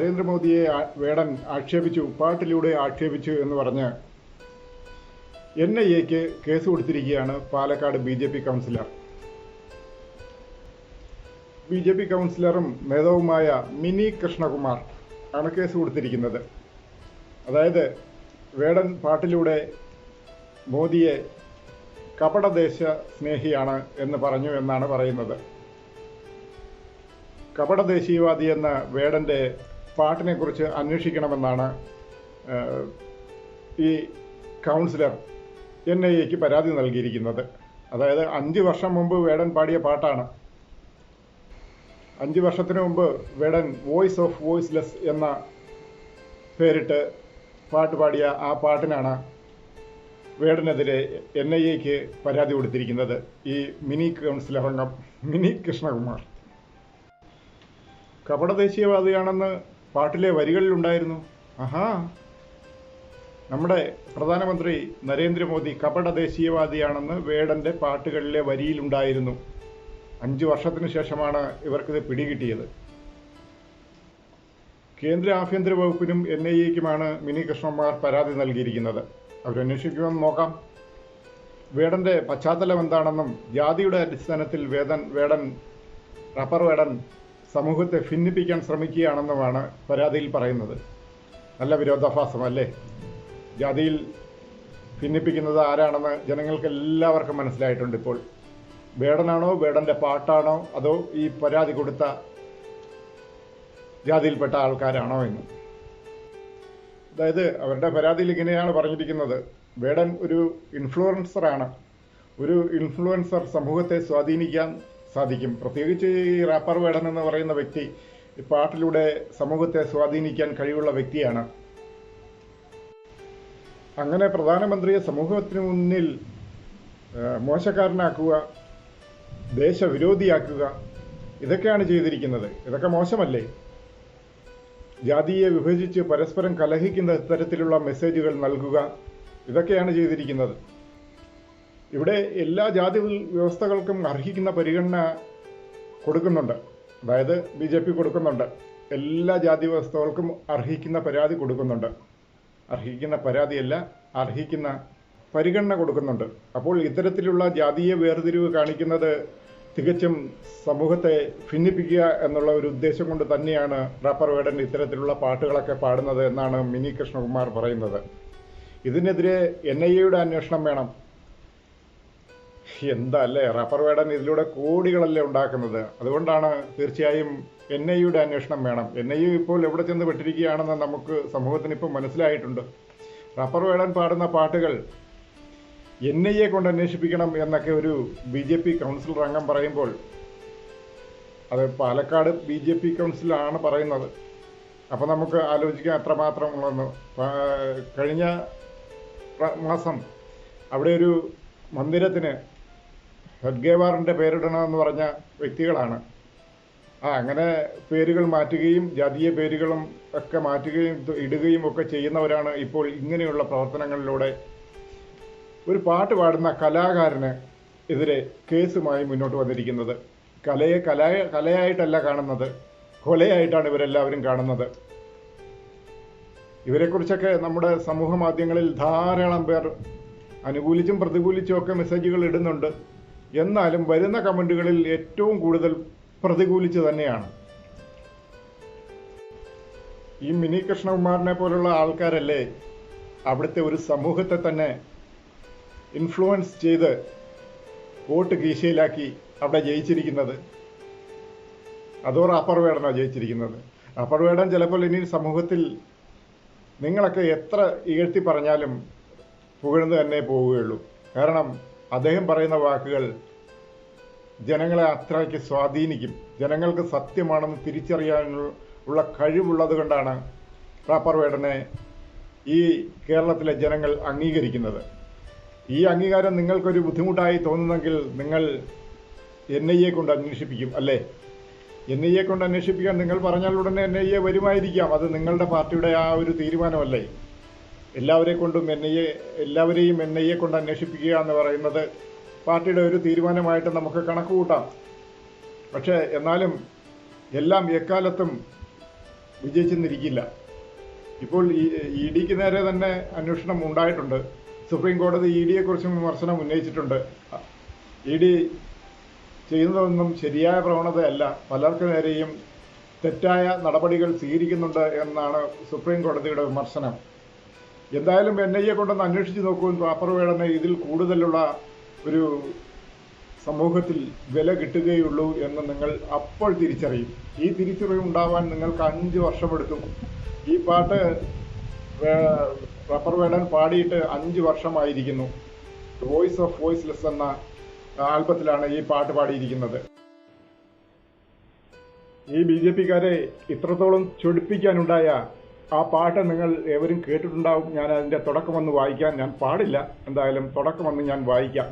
നരേന്ദ്രമോദിയെ വേടൻ ആക്ഷേപിച്ചു പാട്ടിലൂടെ ആക്ഷേപിച്ചു എന്ന് പറഞ്ഞ് എൻ ഐ എക്ക് കേസ് കൊടുത്തിരിക്കുകയാണ് Palakkad B J P councillor. B J P കൗൺസിലറും നേതാവുമായ മിനി കൃഷ്ണകുമാർ ആണ് കേസ് കൊടുത്തിരിക്കുന്നത്. അതായത് വേടൻ പാട്ടിലൂടെ മോദിയെ കപടദേശ സ്നേഹിയാണ് എന്ന് പറഞ്ഞു എന്നാണ് പറയുന്നത്. കപടദേശീയവാദി എന്ന വേടന്റെ പാട്ടിനെക്കുറിച്ച് അന്വേഷിക്കണമെന്നാണ് ഈ കൗൺസിലർ എൻ ഐ എക്ക് പരാതി നൽകിയിരിക്കുന്നത്. അതായത് അഞ്ച് വർഷം മുമ്പ് വേടൻ പാടിയ പാട്ടാണ്. അഞ്ച് വർഷത്തിന് മുമ്പ് വേടൻ വോയിസ് ഓഫ് വോയിസ്ലെസ് എന്ന പേരിട്ട് പാട്ട് പാടിയ ആ പാട്ടിനാണ് വേടനെതിരെ എൻ ഐ എക്ക് പരാതി കൊടുത്തിരിക്കുന്നത്. ഈ മിനി കൗൺസിലർ അംഗം മിനി കൃഷ്ണകുമാർ. കപടദേശീയവാദിയാണെന്ന് പാട്ടിലെ വരികളിലുണ്ടായിരുന്നു. ആഹാ. നമ്മുടെ പ്രധാനമന്ത്രി നരേന്ദ്രമോദി കപട ദേശീയവാദിയാണെന്ന് വേടന്റെ പാട്ടുകളിലെ വരിയിലുണ്ടായിരുന്നു. അഞ്ചു വർഷത്തിനു ശേഷമാണ് ഇവർക്കിത് പിടികിട്ടിയത്. കേന്ദ്ര ആഭ്യന്തര വകുപ്പിനും എൻ ഐ എക്കുമാണ് മിനി കൃഷ്ണകുമാർ പരാതി നൽകിയിരിക്കുന്നത്. അവരന്വേഷിക്കുമെന്ന് നോക്കാം. വേടന്റെ പശ്ചാത്തലം എന്താണെന്നും ജാതിയുടെ അടിസ്ഥാനത്തിൽ വേദൻ വേടൻ റബ്ബർ വേടൻ സമൂഹത്തെ ഭിന്നിപ്പിക്കാൻ ശ്രമിക്കുകയാണെന്നുമാണ് പരാതിയിൽ പറയുന്നത്. നല്ല വിരോധാഭാസം അല്ലേ? ജാതിയിൽ ഭിന്നിപ്പിക്കുന്നത് ആരാണെന്ന് ജനങ്ങൾക്ക് എല്ലാവർക്കും മനസ്സിലായിട്ടുണ്ട് ഇപ്പോൾ. വേടനാണോ വേടന്റെ പാട്ടാണോ അതോ ഈ പരാതി കൊടുത്ത ജാതിയിൽപ്പെട്ട ആൾക്കാരാണോ എന്ന്. അതായത് അവരുടെ പരാതിയിൽ ഇങ്ങനെയാണ് പറഞ്ഞിരിക്കുന്നത്. വേടൻ ഒരു ഇൻഫ്ലുവൻസറാണ് ഒരു ഇൻഫ്ലുവൻസർ സമൂഹത്തെ സ്വാധീനിക്കാൻ സാധിക്കും. പ്രത്യേകിച്ച് ഈ റാപ്പർ വേടൻ എന്ന് പറയുന്ന വ്യക്തി പാട്ടിലൂടെ സമൂഹത്തെ സ്വാധീനിക്കാൻ കഴിവുള്ള വ്യക്തിയാണ്. അങ്ങനെ പ്രധാനമന്ത്രിയെ സമൂഹത്തിന് മുന്നിൽ മോശക്കാരനാക്കുക ദേശവിരോധിയാക്കുക ഇതൊക്കെയാണ് ചെയ്തിരിക്കുന്നത്. ഇതൊക്കെ മോശമല്ലേ? ജാതിയെ വിഭജിച്ച് പരസ്പരം കലഹിക്കുന്ന തരത്തിലുള്ള മെസ്സേജുകൾ നൽകുക ഇതൊക്കെയാണ് ചെയ്തിരിക്കുന്നത്. ഇവിടെ എല്ലാ ജാതി വ്യവസ്ഥകൾക്കും അർഹിക്കുന്ന പരിഗണന കൊടുക്കുന്നുണ്ട്. അതായത് ബി ജെ പി കൊടുക്കുന്നുണ്ട്. എല്ലാ ജാതി വ്യവസ്ഥകൾക്കും അർഹിക്കുന്ന പരാതി കൊടുക്കുന്നുണ്ട്. അർഹിക്കുന്ന പരാതിയല്ല അർഹിക്കുന്ന പരിഗണന കൊടുക്കുന്നുണ്ട്. അപ്പോൾ ഇത്തരത്തിലുള്ള ജാതീയ വേർതിരിവ് കാണിക്കുന്നത് തികച്ചും സമൂഹത്തെ ഭിന്നിപ്പിക്കുക എന്നുള്ള ഒരു ഉദ്ദേശം കൊണ്ട് തന്നെയാണ് റാപ്പർ വേടൻ ഇത്തരത്തിലുള്ള പാട്ടുകളൊക്കെ പാടുന്നത് എന്നാണ് മിനി കൃഷ്ണകുമാർ പറയുന്നത്. ഇതിനെതിരെ എൻ ഐ എയുടെ അന്വേഷണം വേണം. എന്താ അല്ലേ റബ്ബർ വേടൻ ഇതിലൂടെ കോടികളല്ലേ ഉണ്ടാക്കുന്നത്. അതുകൊണ്ടാണ് തീർച്ചയായും എൻ ഐ യുടെ അന്വേഷണം വേണം. എൻ ഐ യു ഇപ്പോൾ എവിടെ ചെന്ന് പെട്ടിരിക്കുകയാണെന്ന് നമുക്ക് സമൂഹത്തിന് ഇപ്പോൾ മനസ്സിലായിട്ടുണ്ട്. റബ്ബർ വേടൻ പാടുന്ന പാട്ടുകൾ എൻ ഐ എ കൊണ്ട് അന്വേഷിപ്പിക്കണം എന്നൊക്കെ ഒരു ബി ജെ പി കൗൺസിലർ അംഗം പറയുമ്പോൾ അത് പാലക്കാട് ബി ജെ പി കൗൺസിലാണ് പറയുന്നത്. അപ്പോൾ നമുക്ക് ആലോചിക്കാൻ എത്രമാത്രം കഴിഞ്ഞ മാസം അവിടെ ഒരു മന്ദിരത്തിന് ഹെഡ്ഗേവാറിന്റെ പേരിടണമെന്ന് പറഞ്ഞ വ്യക്തികളാണ്. ആ അങ്ങനെ പേരുകൾ മാറ്റുകയും ജാതീയ പേരുകളും ഒക്കെ മാറ്റുകയും ഇടുകയും ഒക്കെ ചെയ്യുന്നവരാണ് ഇപ്പോൾ ഇങ്ങനെയുള്ള പ്രവർത്തനങ്ങളിലൂടെ ഒരു പാട്ട് പാടുന്ന കലാകാരന് എതിരെ കേസുമായി മുന്നോട്ട് വന്നിരിക്കുന്നത്. കലയെ കല കലയായിട്ടല്ല കാണുന്നത്. കൊലയായിട്ടാണ് ഇവരെല്ലാവരും കാണുന്നത്. ഇവരെക്കുറിച്ചൊക്കെ നമ്മുടെ സമൂഹ മാധ്യമങ്ങളിൽ ധാരാളം പേർ അനുകൂലിച്ചും പ്രതികൂലിച്ചും ഒക്കെ മെസ്സേജുകൾ ഇടുന്നുണ്ട്. എന്നാലും വരുന്ന കമന്റുകളിൽ ഏറ്റവും കൂടുതൽ പ്രതികൂലിച്ച് തന്നെയാണ്. ഈ മിനി കൃഷ്ണകുമാറിനെ പോലുള്ള ആൾക്കാരല്ലേ അവിടുത്തെ ഒരു സമൂഹത്തെ തന്നെ ഇൻഫ്ലുവൻസ് ചെയ്ത് വോട്ട് കീശയിലാക്കി അവിടെ ജയിച്ചിരിക്കുന്നത്? അതോ അപ്പർവേടനോ ജയിച്ചിരിക്കുന്നത്? അപ്പർവേടൻ ചിലപ്പോൾ ഇനി സമൂഹത്തിൽ നിങ്ങളൊക്കെ എത്ര ഇകഴ്ത്തി പറഞ്ഞാലും പുകഴ്ന്നു തന്നെ പോവുകയുള്ളൂ. കാരണം അദ്ദേഹം പറയുന്ന വാക്കുകൾ ജനങ്ങളെ അത്രയ്ക്ക് സ്വാധീനിക്കും. ജനങ്ങൾക്ക് സത്യമാണെന്ന് തിരിച്ചറിയാനുള്ള കഴിവുള്ളത് കൊണ്ടാണ് റാപ്പർ വേടനെ ഈ കേരളത്തിലെ ജനങ്ങൾ അംഗീകരിക്കുന്നത്. ഈ അംഗീകാരം നിങ്ങൾക്കൊരു ബുദ്ധിമുട്ടായി തോന്നുന്നെങ്കിൽ നിങ്ങൾ എൻ ഐ എ കൊണ്ട് അന്വേഷിപ്പിക്കും അല്ലേ? എൻ ഐ എ കൊണ്ട് അന്വേഷിപ്പിക്കാൻ നിങ്ങൾ പറഞ്ഞാൽ ഉടനെ എൻ ഐ എ വരുമായിരിക്കാം. അത് നിങ്ങളുടെ പാർട്ടിയുടെ ആ ഒരു തീരുമാനമല്ലേ? എല്ലാവരെ കൊണ്ടും എൻ ഐ എ എല്ലാവരെയും എൻ ഐ എ കൊണ്ട് അന്വേഷിപ്പിക്കുക എന്ന് പറയുന്നത് പാർട്ടിയുടെ ഒരു തീരുമാനമായിട്ട് നമുക്ക് കണക്ക് കൂട്ടാം പക്ഷേ എന്നാലും എല്ലാം എക്കാലത്തും വിജയിച്ചെന്നിരിക്കില്ല. ഇപ്പോൾ ഇ ഡിക്ക് നേരെ തന്നെ അന്വേഷണം ഉണ്ടായിട്ടുണ്ട്. സുപ്രീം കോടതി ഇ ഡിയെക്കുറിച്ചും വിമർശനം ഉന്നയിച്ചിട്ടുണ്ട്. ഇ ഡി ചെയ്യുന്നതൊന്നും ശരിയായ പ്രവണതയല്ല. പലർക്കു നേരെയും തെറ്റായ നടപടികൾ സ്വീകരിക്കുന്നുണ്ട് എന്നാണ് സുപ്രീം കോടതിയുടെ വിമർശനം. എന്തായാലും എൻ ഐ എ കൊണ്ടൊന്ന് അന്വേഷിച്ച് നോക്കൂ പാപ്പർ വേടനെ ഇതിൽ കൂടുതലുള്ള ഒരു സമൂഹത്തിൽ വില കിട്ടുകയുള്ളൂ എന്ന് നിങ്ങൾ അപ്പോൾ തിരിച്ചറിയും. ഈ തിരിച്ചറിവ് ഉണ്ടാവാൻ നിങ്ങൾക്ക് അഞ്ച് വർഷമെടുക്കും. ഈ പാട്ട് റബ്ബർ വേടൻ പാടിയിട്ട് അഞ്ച് വർഷമായിരിക്കുന്നു. വോയിസ് ഓഫ് വോയിസ്ലെസ് എന്ന ആൽബത്തിലാണ് ഈ പാട്ട് പാടിയിരിക്കുന്നത്. ഈ ബി ജെ പിക്കാരെ ഇത്രത്തോളം ചൊടിപ്പിക്കാനുണ്ടായ ആ പാട്ട് നിങ്ങൾ ഏവരും കേട്ടിട്ടുണ്ടാവും. ഞാൻ അതിന്റെ തുടക്കമൊന്ന് വായിക്കാൻ ഞാൻ പാടില്ല. എന്തായാലും തുടക്കം തുടക്കമൊന്ന് ഞാൻ വായിക്കാം.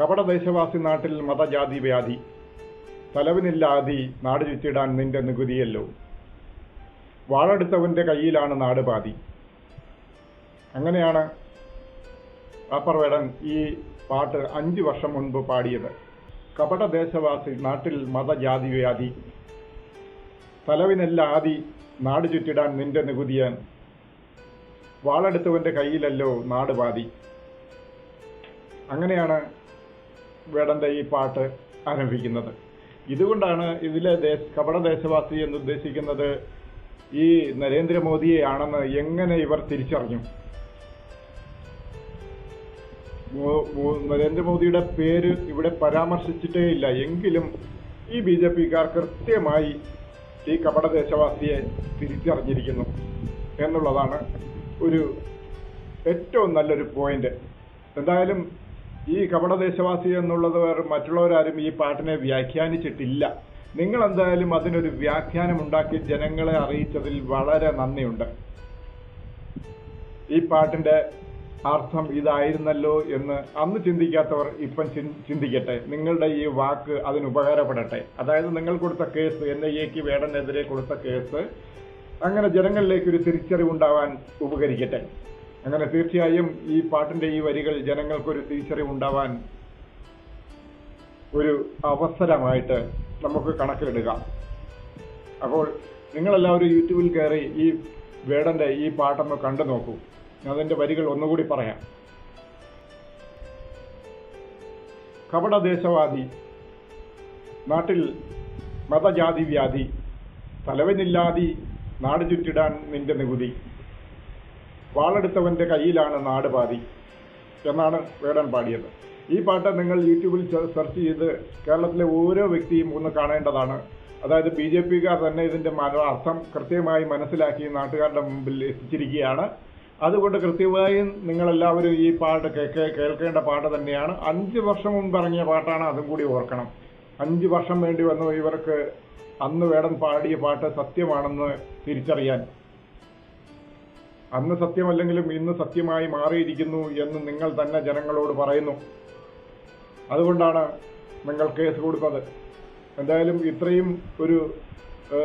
കപടദേശവാസി നാട്ടിൽ മതജാതി വ്യാധി. തലവിനില്ലാതി നാട് ചുറ്റിടാൻ നിന്റെ നികുതിയല്ലോ. വാളെടുത്തവന്റെ കയ്യിലാണ് നാട് പാതി. അങ്ങനെയാണ് അപ്പർവേടൻ ഈ പാട്ട് അഞ്ചു വർഷം മുൻപ് പാടിയത്. കപടദേശവാസി നാട്ടിൽ മതജാതി വ്യാധി. തലവിനല്ല ആദി നാട് ചുറ്റിടാൻ നിന്റെ നികുതിയാൻ വാളെടുത്തവന്റെ കയ്യിലല്ലോ നാട് പാതി. അങ്ങനെയാണ് വേടന്റെ ഈ പാട്ട് ആരംഭിക്കുന്നത്. ഇതുകൊണ്ടാണ് ഇതിലെ ദേശ കപടദേശവാസി എന്ന് ഉദ്ദേശിക്കുന്നത് ഈ നരേന്ദ്രമോദിയെ ആണെന്ന് എങ്ങനെ ഇവർ തിരിച്ചറിഞ്ഞു? നരേന്ദ്രമോദിയുടെ പേര് ഇവിടെ പരാമർശിച്ചിട്ടേ ഇല്ല എങ്കിലും ഈ ബി ജെ പിക്കാർ കൃത്യമായി ഈ കപട ദേശവാസിയെ തിരിച്ചറിഞ്ഞിരിക്കുന്നു എന്നുള്ളതാണ് ഒരു ഏറ്റവും നല്ലൊരു പോയിന്റ് എന്തായാലും ഈ കപട ദേശവാസി എന്നുള്ളത് വേറെ മറ്റുള്ളവരാരും ഈ പാട്ടിനെ വ്യാഖ്യാനിച്ചിട്ടില്ല. നിങ്ങൾ എന്തായാലും അതിനൊരു വ്യാഖ്യാനം ഉണ്ടാക്കി ജനങ്ങളെ അറിയിച്ചതിൽ വളരെ നന്ദിയുണ്ട്. ഈ പാട്ടിന്റെ അർത്ഥം ഇതായിരുന്നല്ലോ എന്ന് അന്ന് ചിന്തിക്കാത്തവർ ഇപ്പം ചിന്തിക്കട്ടെ. നിങ്ങളുടെ ഈ വാക്ക് അതിന് ഉപകാരപ്പെടട്ടെ. അതായത് നിങ്ങൾ കൊടുത്ത കേസ് എൻ ഐ എക്ക് വേടനെതിരെ കൊടുത്ത കേസ് അങ്ങനെ ജനങ്ങളിലേക്ക് ഒരു തിരിച്ചറിവുണ്ടാവാൻ ഉപകരിക്കട്ടെ. അങ്ങനെ തീർച്ചയായും ഈ പാട്ടിന്റെ ഈ വരികൾ ജനങ്ങൾക്കൊരു തിരിച്ചറിവുണ്ടാവാൻ ഒരു അവസരമായിട്ട് നമുക്ക് കണക്കിലെടുക അപ്പോൾ നിങ്ങളെല്ലാവരും യൂട്യൂബിൽ കയറി ഈ വേടന്റെ ഈ പാട്ടൊന്ന് കണ്ടു നോക്കൂ ഞാൻ അതിന്റെ വരികൾ ഒന്നുകൂടി പറയാം. കപടദേശവാദി നാട്ടിൽ മതജാതി വ്യാധി തലവനില്ലാതി നാട് ചുറ്റിടാൻ നിന്റെ നികുതി വാളെടുത്തവന്റെ കയ്യിലാണ് നാട് പാതി എന്നാണ് വേടൻ പാടിയത്. ഈ പാട്ട് നിങ്ങൾ യൂട്യൂബിൽ സെർച്ച് ചെയ്ത് കേരളത്തിലെ ഓരോ വ്യക്തിയും ഒന്ന് കാണേണ്ടതാണ്. അതായത് ബി ജെ പിക്കാർ തന്നെ ഇതിന്റെ അർത്ഥം കൃത്യമായി മനസ്സിലാക്കി നാട്ടുകാരുടെ മുമ്പിൽ എത്തിച്ചിരിക്കുകയാണ്. അതുകൊണ്ട് കൃത്യമായും നിങ്ങളെല്ലാവരും ഈ പാട്ട് കേൾക്ക- കേൾക്കേണ്ട പാട്ട് തന്നെയാണ്. അഞ്ച് വർഷം മുൻപ് ഇറങ്ങിയ പാട്ടാണ് അതും കൂടി ഓർക്കണം. അഞ്ച് വർഷം വേണ്ടി വന്നു ഇവർക്ക് അന്ന് വേടൻ പാടിയ പാട്ട് സത്യമാണെന്ന് തിരിച്ചറിയാൻ. അന്ന് സത്യമല്ലെങ്കിലും ഇന്ന് സത്യമായി മാറിയിരിക്കുന്നു എന്ന് നിങ്ങൾ തന്നെ ജനങ്ങളോട് പറയുന്നു. അതുകൊണ്ടാണ് നിങ്ങൾ കേസ് കൊടുത്തത്. എന്തായാലും ഇത്രയും ഒരു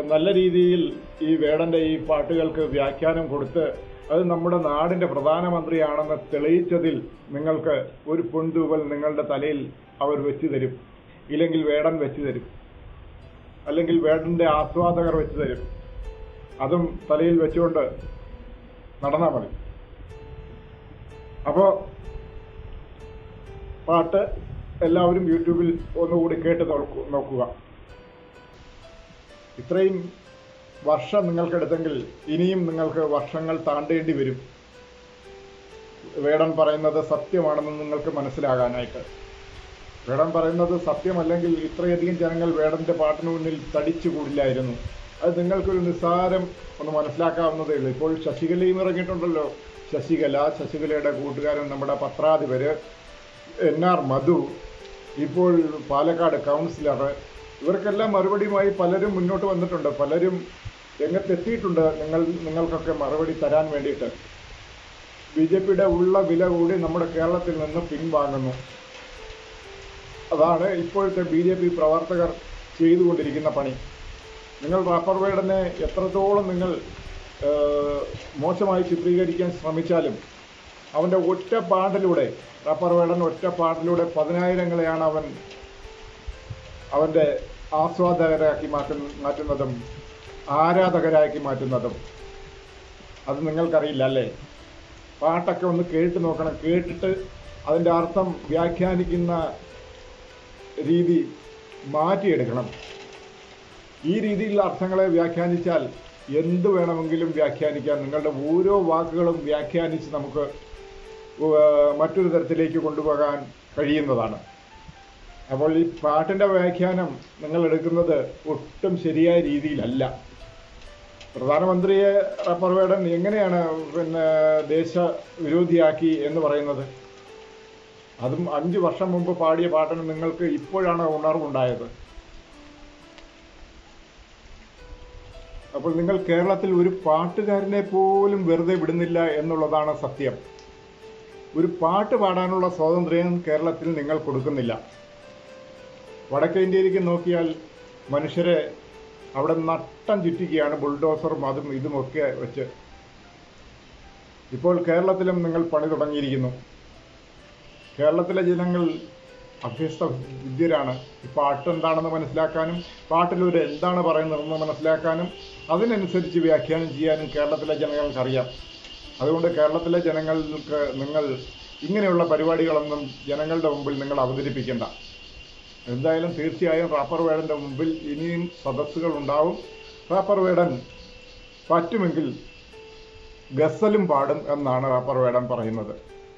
നല്ല രീതിയിൽ ഈ വേടന്റെ ഈ പാട്ടുകൾക്ക് വ്യാഖ്യാനം കൊടുത്ത് അത് നമ്മുടെ നാടിന്റെ പ്രധാനമന്ത്രിയാണെന്ന് തെളിയിച്ചതിൽ നിങ്ങൾക്ക് ഒരു പൊൻതൂവൽ നിങ്ങളുടെ തലയിൽ അവർ വെച്ചു തരും. ഇല്ലെങ്കിൽ വേടൻ വെച്ചു തരും. അല്ലെങ്കിൽ വേടന്റെ ആസ്വാദകർ വെച്ചു തരും. അതും തലയിൽ വെച്ചുകൊണ്ട് നടന്നാൽ മതി. അപ്പോ പാട്ട് എല്ലാവരും യൂട്യൂബിൽ ഒന്നുകൂടി കേട്ട് നോക്കുക. ഇത്രയും വർഷം നിങ്ങൾക്കെടുത്തെങ്കിൽ ഇനിയും നിങ്ങൾക്ക് വർഷങ്ങൾ താണ്ടേണ്ടി വരും. വേടൻ പറയുന്നത് സത്യമാണെന്ന് നിങ്ങൾക്ക് മനസ്സിലാകാനായിട്ട്. വേടൻ പറയുന്നത് സത്യമല്ലെങ്കിൽ ഇത്രയധികം ജനങ്ങൾ വേടന്റെ പാട്ടിന് മുന്നിൽ തടിച്ചു കൂടില്ലായിരുന്നു. അത് നിങ്ങൾക്കൊരു നിസ്സാരം ഒന്ന് മനസ്സിലാക്കാവുന്നതേ ഉള്ളൂ. ഇപ്പോൾ ശശികലയും ഇറങ്ങിയിട്ടുണ്ടല്ലോ. ശശികല ശശികലയുടെ കൂട്ടുകാരൻ നമ്മുടെ പത്രാധിപര് എൻ ആർ മധു ഇപ്പോൾ പാലക്കാട് കൗൺസിലർ ഇവർക്കെല്ലാം മറുപടിയുമായി പലരും മുന്നോട്ട് വന്നിട്ടുണ്ട്. പലരും രംഗത്തെത്തിയിട്ടുണ്ട്. നിങ്ങൾ നിങ്ങൾക്കൊക്കെ മറുപടി തരാൻ വേണ്ടിയിട്ട്. ബി ജെ പിയുടെ ഉള്ള വില കൂടി നമ്മുടെ കേരളത്തിൽ നിന്ന് പിൻവാങ്ങുന്നു. അതാണ് ഇപ്പോഴത്തെ ബി ജെ പി പ്രവർത്തകർ ചെയ്തുകൊണ്ടിരിക്കുന്ന പണി. നിങ്ങൾ റാപ്പർ വേടനെ എത്രത്തോളം നിങ്ങൾ മോശമായി ചിത്രീകരിക്കാൻ ശ്രമിച്ചാലും അവന്റെ ഒറ്റ പാട്ടിലൂടെ റാപ്പർ വേടൻ ഒറ്റ പാട്ടിലൂടെ പതിനായിരങ്ങളെയാണ് അവൻ അവന്റെ ആസ്വാദകരാക്കി മാറ്റുന്ന മാറ്റുന്നതും ആരാധകരാക്കി മാറ്റുന്നതും. അത് നിങ്ങൾക്കറിയില്ല അല്ലേ? പാട്ടൊക്കെ ഒന്ന് കേട്ട് നോക്കണം. കേട്ടിട്ട് അതിന്റെ അർത്ഥം വ്യാഖ്യാനിക്കുന്ന രീതി മാറ്റിയെടുക്കണം. ഈ രീതിയിലുള്ള അർത്ഥങ്ങളെ വ്യാഖ്യാനിച്ചാൽ എന്ത് വേണമെങ്കിലും വ്യാഖ്യാനിക്കാം. നിങ്ങളുടെ ഓരോ വാക്കുകളും വ്യാഖ്യാനിച്ച് നമുക്ക് മറ്റൊരു തരത്തിലേക്ക് കൊണ്ടുപോകാൻ കഴിയുന്നതാണ്. അപ്പോൾ ഈ പാട്ടിന്റെ വ്യാഖ്യാനം നിങ്ങൾ എടുക്കുന്നത് ഒട്ടും ശരിയായ രീതിയിലല്ല. പ്രധാനമന്ത്രിയെ റബ്ബർ എങ്ങനെയാണ് പിന്നെ ദേശ വിരോധിയാക്കി എന്ന് പറയുന്നത്? അതും അഞ്ച് വർഷം മുമ്പ് പാടിയ പാട്ടിന് നിങ്ങൾക്ക് ഇപ്പോഴാണ് ഉണർവുണ്ടായത്. അപ്പോൾ നിങ്ങൾ കേരളത്തിൽ ഒരു പാട്ടുകാരനെ പോലും വെറുതെ വിടുന്നില്ല എന്നുള്ളതാണ് സത്യം. ഒരു പാട്ട് പാടാനുള്ള സ്വാതന്ത്ര്യം കേരളത്തിൽ നിങ്ങൾ കൊടുക്കുന്നില്ല. വടക്കേ ഇന്ത്യയിലേക്ക് നോക്കിയാൽ മനുഷ്യരെ അവിടെ നട്ടം ചുറ്റിക്കുകയാണ് ബുൾഡോസറും അതും ഇതുമൊക്കെ വെച്ച്. ഇപ്പോൾ കേരളത്തിലും നിങ്ങൾ പണി തുടങ്ങിയിരിക്കുന്നു. കേരളത്തിലെ ജനങ്ങൾ അഭ്യസ്ത വിദ്യരാണ്. ഈ പാട്ട് എന്താണെന്ന് മനസ്സിലാക്കാനും പാട്ടിലൂടെ എന്താണ് പറയുന്നതെന്ന് മനസ്സിലാക്കാനും അതിനനുസരിച്ച് വ്യാഖ്യാനം ചെയ്യാനും കേരളത്തിലെ ജനങ്ങൾക്കറിയാം. അതുകൊണ്ട് കേരളത്തിലെ ജനങ്ങൾക്ക് നിങ്ങൾ ഇങ്ങനെയുള്ള പരിപാടികളൊന്നും ജനങ്ങളുടെ മുമ്പിൽ നിങ്ങൾ അവതരിപ്പിക്കേണ്ട. എന്തായാലും തീർച്ചയായും റാപ്പർ വേടന്റെ മുമ്പിൽ ഇനിയും സദസ്സുകൾ ഉണ്ടാവും റാപ്പർ വേടൻ പറ്റുമെങ്കിൽ ഗസലും പാടും എന്നാണ് റാപ്പർ വേടൻ പറയുന്നത്.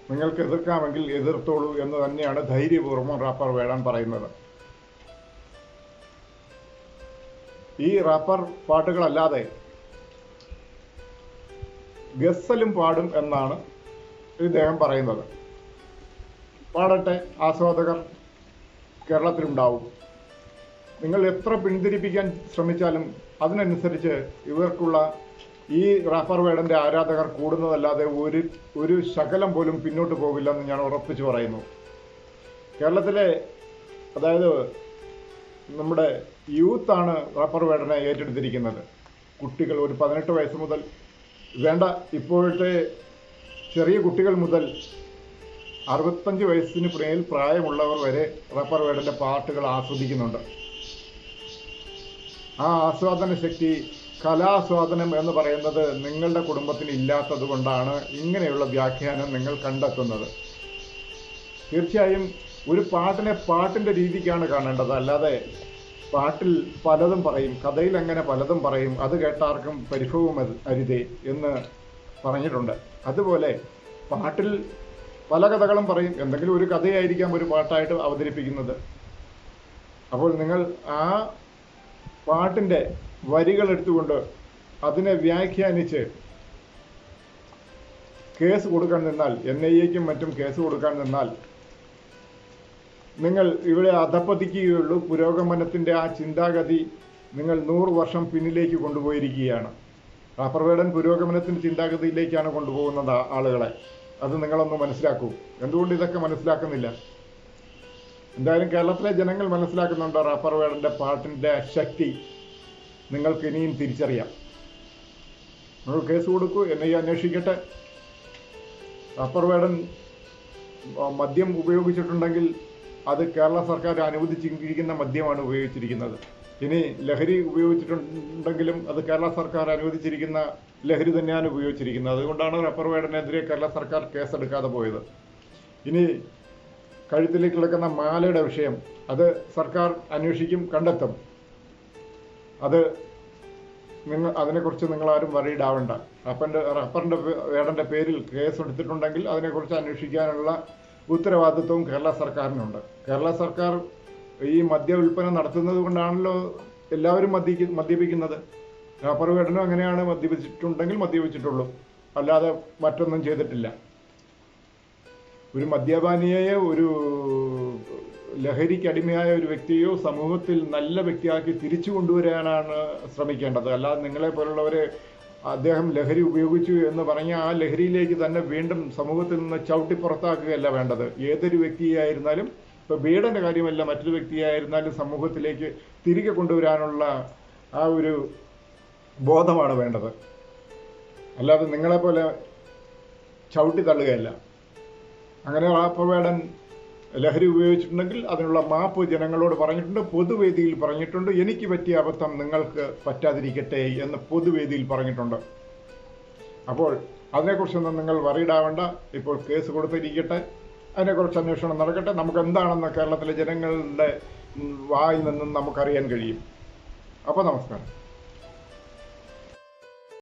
നിങ്ങൾക്ക് എതിർക്കാമെങ്കിൽ എതിർത്തോളൂ എന്ന് തന്നെയാണ് ധൈര്യപൂർവം റാപ്പർ വേടൻ പറയുന്നത്. ഈ റാപ്പർ പാട്ടുകളല്ലാതെ ഗസലും പാടും എന്നാണ് ഇദ്ദേഹം പറയുന്നത്. പാടട്ടെ ആസ്വാദകർ. കേരളത്തിലുണ്ടാവും. നിങ്ങൾ എത്ര പിന്തിരിപ്പിക്കാൻ ശ്രമിച്ചാലും അതിനനുസരിച്ച് ഇവർക്കുള്ള ഈ റാഫർ വേഡന്റെ ആരാധകർ കൂടുന്നതല്ലാതെ ഒരു ഒരു ശകലം പോലും പിന്നോട്ട് പോകില്ലെന്ന് ഞാൻ ഉറപ്പിച്ചു പറയുന്നു. കേരളത്തിലെ അതായത് നമ്മുടെ യൂത്താണ് റാപ്പർ വേടനെ ഏറ്റെടുത്തിരിക്കുന്നത്. കുട്ടികൾ ഒരു പതിനെട്ട് വയസ്സ് മുതൽ വേണ്ട ഇപ്പോഴത്തെ ചെറിയ കുട്ടികൾ മുതൽ അറുപത്തഞ്ച് വയസ്സിന് മേൽ പ്രായമുള്ളവർ വരെ റബ്ബർ വേർഡിന്റെ പാട്ടുകൾ ആസ്വദിക്കുന്നുണ്ട്. ആ ആസ്വാദന ശക്തി കലാസ്വാദനം എന്ന് പറയുന്നത് നിങ്ങളുടെ കുടുംബത്തിന് ഇല്ലാത്തത് കൊണ്ടാണ് ഇങ്ങനെയുള്ള വ്യാഖ്യാനം നിങ്ങൾ കണ്ടെത്തുന്നത്. തീർച്ചയായും ഒരു പാട്ടിനെ പാട്ടിന്റെ രീതിക്കാണ് കാണേണ്ടത്. അല്ലാതെ പാട്ടിൽ പലതും പറയും കഥയിൽ അങ്ങനെ പലതും പറയും അത് കേട്ടാർക്കും പരിഭവം അരുതേ എന്ന് പറഞ്ഞിട്ടുണ്ട്. അതുപോലെ പാട്ടിൽ പല കഥകളും പറയും. എന്തെങ്കിലും ഒരു കഥയായിരിക്കാം ഒരു പാട്ടായിട്ട് അവതരിപ്പിക്കുന്നത്. അപ്പോൾ നിങ്ങൾ ആ പാട്ടിന്റെ വരികൾ എടുത്തുകൊണ്ട് അതിനെ വ്യാഖ്യാനിച്ച് കേസ് കൊടുക്കാൻ നിന്നാൽ എൻ ഐ എക്കും മറ്റും കേസ് കൊടുക്കാൻ നിന്നാൽ നിങ്ങൾ ഇവിടെ അധപ്പതിക്കുകയുള്ളൂ. പുരോഗമനത്തിന്റെ ആ ചിന്താഗതി നിങ്ങൾ നൂറ് വർഷം പിന്നിലേക്ക് കൊണ്ടുപോയിരിക്കുകയാണ്. റാപ്പർവേഡൻ പുരോഗമനത്തിന്റെ ചിന്താഗതിയിലേക്കാണ് കൊണ്ടുപോകുന്നത് ആളുകളെ. അത് നിങ്ങളൊന്ന് മനസ്സിലാക്കൂ. എന്തുകൊണ്ട് ഇതൊക്കെ മനസ്സിലാക്കുന്നില്ല? എന്തായാലും കേരളത്തിലെ ജനങ്ങൾ മനസ്സിലാക്കുന്നുണ്ട് റാപ്പർ വേടന്റെ പാട്ടിന്റെ ശക്തി? നിങ്ങൾക്ക് ഇനിയും തിരിച്ചറിയാം. നിങ്ങൾ കേസ് കൊടുക്കൂ എന്നെ അന്വേഷിക്കട്ടെ. റാപ്പർവേഡൻ മദ്യം ഉപയോഗിച്ചിട്ടുണ്ടെങ്കിൽ അത് കേരള സർക്കാർ അനുവദിച്ചിരിക്കുന്ന മദ്യമാണ് ഉപയോഗിച്ചിരിക്കുന്നത്. ഇനി ലഹരി ഉപയോഗിച്ചിട്ടുണ്ടെങ്കിലും അത് കേരള സർക്കാർ അനുവദിച്ചിരിക്കുന്ന ലഹരി തന്നെയാണ് ഉപയോഗിച്ചിരിക്കുന്നത്. അതുകൊണ്ടാണ് റബ്ബർ വേടനെതിരെ കേരള സർക്കാർ കേസെടുക്കാതെ പോയത്. ഇനി കഴുത്തിലേക്ക് കിടക്കുന്ന മാലയുടെ വിഷയം അത് സർക്കാർ അന്വേഷിക്കും കണ്ടെത്തും. അത് നിങ്ങൾ അതിനെക്കുറിച്ച് നിങ്ങൾ ആരും വറീഡ് ആവണ്ട റബ്ബറിന്റെ റബ്ബറിന്റെ വേടന്റെ പേരിൽ കേസ് എടുത്തിട്ടുണ്ടെങ്കിൽ അതിനെക്കുറിച്ച് അന്വേഷിക്കാനുള്ള ഉത്തരവാദിത്വവും കേരള സർക്കാരിനുണ്ട്. കേരള സർക്കാർ ഈ മദ്യ വിൽപ്പന നടത്തുന്നത് കൊണ്ടാണല്ലോ എല്ലാവരും മദ്യ മദ്യപിക്കുന്നത്. വേടനും അങ്ങനെയാണ് മദ്യപിച്ചിട്ടുണ്ടെങ്കിൽ മദ്യപിച്ചിട്ടുള്ളൂ. അല്ലാതെ മറ്റൊന്നും ചെയ്തിട്ടില്ല. ഒരു മദ്യപാനിയെ ഒരു ലഹരിക്ക് അടിമയായ ഒരു വ്യക്തിയോ സമൂഹത്തിൽ നല്ല വ്യക്തിയാക്കി തിരിച്ചു കൊണ്ടുവരാനാണ് ശ്രമിക്കേണ്ടത്. അല്ലാതെ നിങ്ങളെ പോലുള്ളവരെ അദ്ദേഹം ലഹരി ഉപയോഗിച്ചു എന്ന് പറഞ്ഞ ആ ലഹരിയിലേക്ക് തന്നെ വീണ്ടും സമൂഹത്തിൽ നിന്ന് ചവിട്ടി പുറത്താക്കുകയല്ല വേണ്ടത്. ഏതൊരു വ്യക്തിയായിരുന്നാലും ഇപ്പൊ ബീഡന്റെ കാര്യമല്ല മറ്റൊരു വ്യക്തിയായിരുന്നാലും സമൂഹത്തിലേക്ക് തിരികെ കൊണ്ടുവരാനുള്ള ആ ഒരു ബോധമാണ് വേണ്ടത്. അല്ലാതെ നിങ്ങളെപ്പോലെ ചവിട്ടി തള്ളുകയല്ല. അങ്ങനെ റാപ്പവേടൻ ലഹരി ഉപയോഗിച്ചിട്ടുണ്ടെങ്കിൽ അതിനുള്ള മാപ്പ് ജനങ്ങളോട് പറഞ്ഞിട്ടുണ്ട് പൊതുവേദിയിൽ പറഞ്ഞിട്ടുണ്ട്. എനിക്ക് പറ്റിയ അബദ്ധം നിങ്ങൾക്ക് പറ്റാതിരിക്കട്ടെ എന്ന് പൊതുവേദിയിൽ പറഞ്ഞിട്ടുണ്ട്. അപ്പോൾ അതിനെക്കുറിച്ചൊന്നും നിങ്ങൾ വറീഡാവേണ്ട. ഇപ്പോൾ കേസ് കൊടുത്തിരിക്കട്ടെ. അതിനെക്കുറിച്ച് അന്വേഷണം നടക്കട്ടെ. നമുക്ക് എന്താണെന്ന് കേരളത്തിലെ ജനങ്ങളുടെ വായിൽ നിന്നും നമുക്കറിയാൻ കഴിയും. അപ്പോൾ നമസ്കാരം.